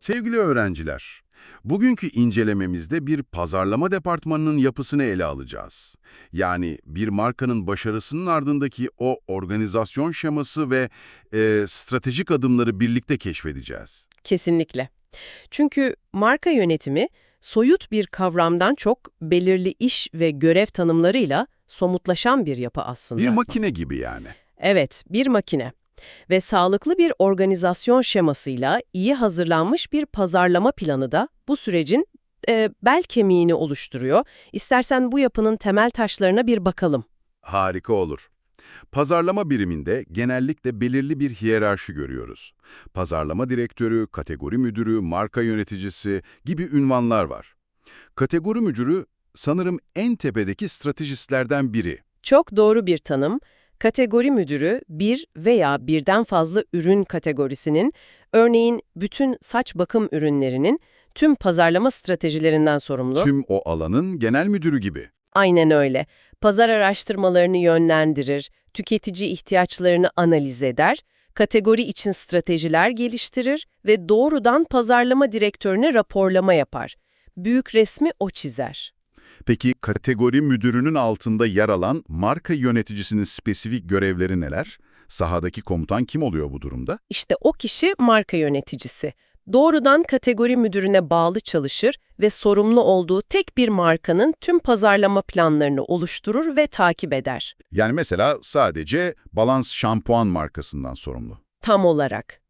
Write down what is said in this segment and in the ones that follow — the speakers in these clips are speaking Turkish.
Sevgili öğrenciler, bugünkü incelememizde bir pazarlama departmanının yapısını ele alacağız. Yani bir markanın başarısının ardındaki o organizasyon şeması ve e, stratejik adımları birlikte keşfedeceğiz. Kesinlikle. Çünkü marka yönetimi soyut bir kavramdan çok belirli iş ve görev tanımlarıyla somutlaşan bir yapı aslında. Bir makine gibi yani. Evet, bir makine. Ve sağlıklı bir organizasyon şemasıyla iyi hazırlanmış bir pazarlama planı da bu sürecin e, bel kemiğini oluşturuyor. İstersen bu yapının temel taşlarına bir bakalım. Harika olur. Pazarlama biriminde genellikle belirli bir hiyerarşi görüyoruz. Pazarlama direktörü, kategori müdürü, marka yöneticisi gibi ünvanlar var. Kategori müdürü sanırım en tepedeki stratejistlerden biri. Çok doğru bir tanım. Kategori müdürü bir veya birden fazla ürün kategorisinin, örneğin bütün saç bakım ürünlerinin tüm pazarlama stratejilerinden sorumlu. Tüm o alanın genel müdürü gibi. Aynen öyle. Pazar araştırmalarını yönlendirir, tüketici ihtiyaçlarını analiz eder, kategori için stratejiler geliştirir ve doğrudan pazarlama direktörüne raporlama yapar. Büyük resmi o çizer. Peki kategori müdürünün altında yer alan marka yöneticisinin spesifik görevleri neler? Sahadaki komutan kim oluyor bu durumda? İşte o kişi marka yöneticisi. Doğrudan kategori müdürüne bağlı çalışır ve sorumlu olduğu tek bir markanın tüm pazarlama planlarını oluşturur ve takip eder. Yani mesela sadece Balance şampuan markasından sorumlu. Tam olarak.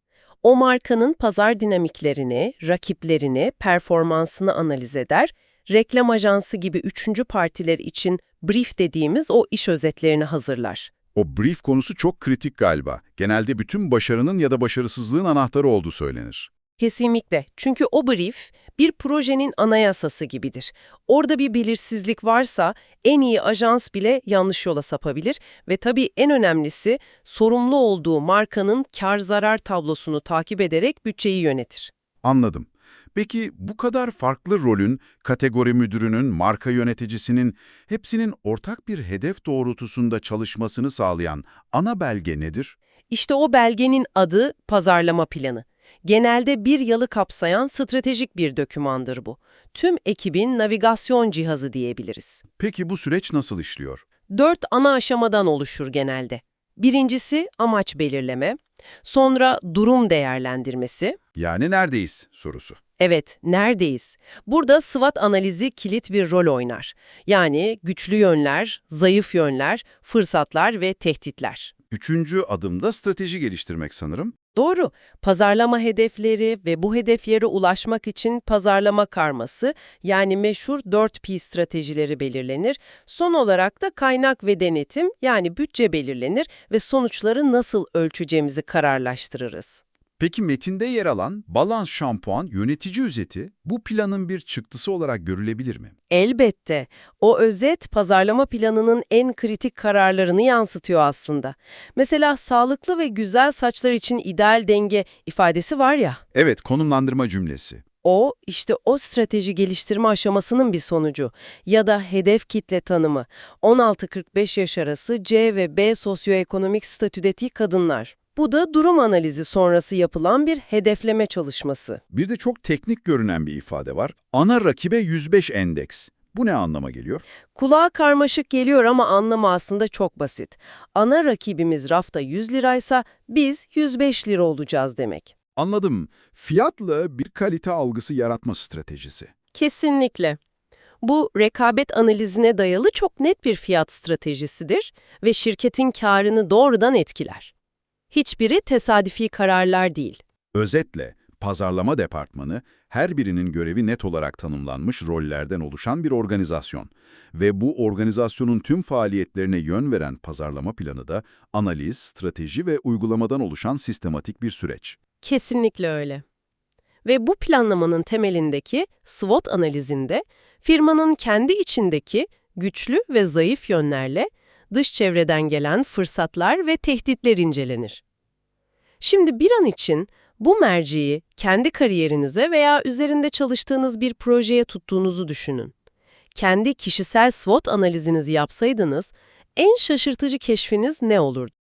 O markanın pazar dinamiklerini, rakiplerini, performansını analiz eder, reklam ajansı gibi üçüncü partiler için brief dediğimiz o iş özetlerini hazırlar. O brief konusu çok kritik galiba. Genelde bütün başarının ya da başarısızlığın anahtarı olduğu söylenir. Kesinlikle. Çünkü o brief bir projenin anayasası gibidir. Orada bir belirsizlik varsa en iyi ajans bile yanlış yola sapabilir ve tabii en önemlisi sorumlu olduğu markanın kar zarar tablosunu takip ederek bütçeyi yönetir. Anladım. Peki bu kadar farklı rolün, kategori müdürünün, marka yöneticisinin hepsinin ortak bir hedef doğrultusunda çalışmasını sağlayan ana belge nedir? İşte o belgenin adı pazarlama planı. Genelde bir yılı kapsayan stratejik bir dokümandır bu. Tüm ekibin navigasyon cihazı diyebiliriz. Peki bu süreç nasıl işliyor? Dört ana aşamadan oluşur genelde. Birincisi amaç belirleme, sonra durum değerlendirmesi. Yani neredeyiz sorusu. Evet, neredeyiz? Burada SWOT analizi kilit bir rol oynar. Yani güçlü yönler, zayıf yönler, fırsatlar ve tehditler. Üçüncü adımda strateji geliştirmek sanırım. Doğru. Pazarlama hedefleri ve bu hedeflere ulaşmak için pazarlama karması yani meşhur 4P stratejileri belirlenir. Son olarak da kaynak ve denetim yani bütçe belirlenir ve sonuçları nasıl ölçeceğimizi kararlaştırırız. Peki metinde yer alan Balance şampuan yönetici özeti bu planın bir çıktısı olarak görülebilir mi? Elbette. O özet pazarlama planının en kritik kararlarını yansıtıyor aslında. Mesela sağlıklı ve güzel saçlar için ideal denge ifadesi var ya. Evet, konumlandırma cümlesi. O, işte o strateji geliştirme aşamasının bir sonucu. Ya da hedef kitle tanımı. 16-45 yaş arası C ve B sosyoekonomik statüdeki kadınlar. Bu da durum analizi sonrası yapılan bir hedefleme çalışması. Bir de çok teknik görünen bir ifade var. Ana rakibe 105 endeks. Bu ne anlama geliyor? Kulağa karmaşık geliyor ama anlamı aslında çok basit. Ana rakibimiz rafta 100 liraysa biz 105 lira olacağız demek. Anladım. Fiyatla bir kalite algısı yaratma stratejisi. Kesinlikle. Bu rekabet analizine dayalı çok net bir fiyat stratejisidir ve şirketin karını doğrudan etkiler. Hiçbiri tesadüfi kararlar değil. Özetle, pazarlama departmanı her birinin görevi net olarak tanımlanmış rollerden oluşan bir organizasyon ve bu organizasyonun tüm faaliyetlerine yön veren pazarlama planı da analiz, strateji ve uygulamadan oluşan sistematik bir süreç. Kesinlikle öyle. Ve bu planlamanın temelindeki SWOT analizinde firmanın kendi içindeki güçlü ve zayıf yönlerle dış çevreden gelen fırsatlar ve tehditler incelenir. Şimdi bir an için bu merciyi kendi kariyerinize veya üzerinde çalıştığınız bir projeye tuttuğunuzu düşünün. Kendi kişisel SWOT analizinizi yapsaydınız en şaşırtıcı keşfiniz ne olurdu?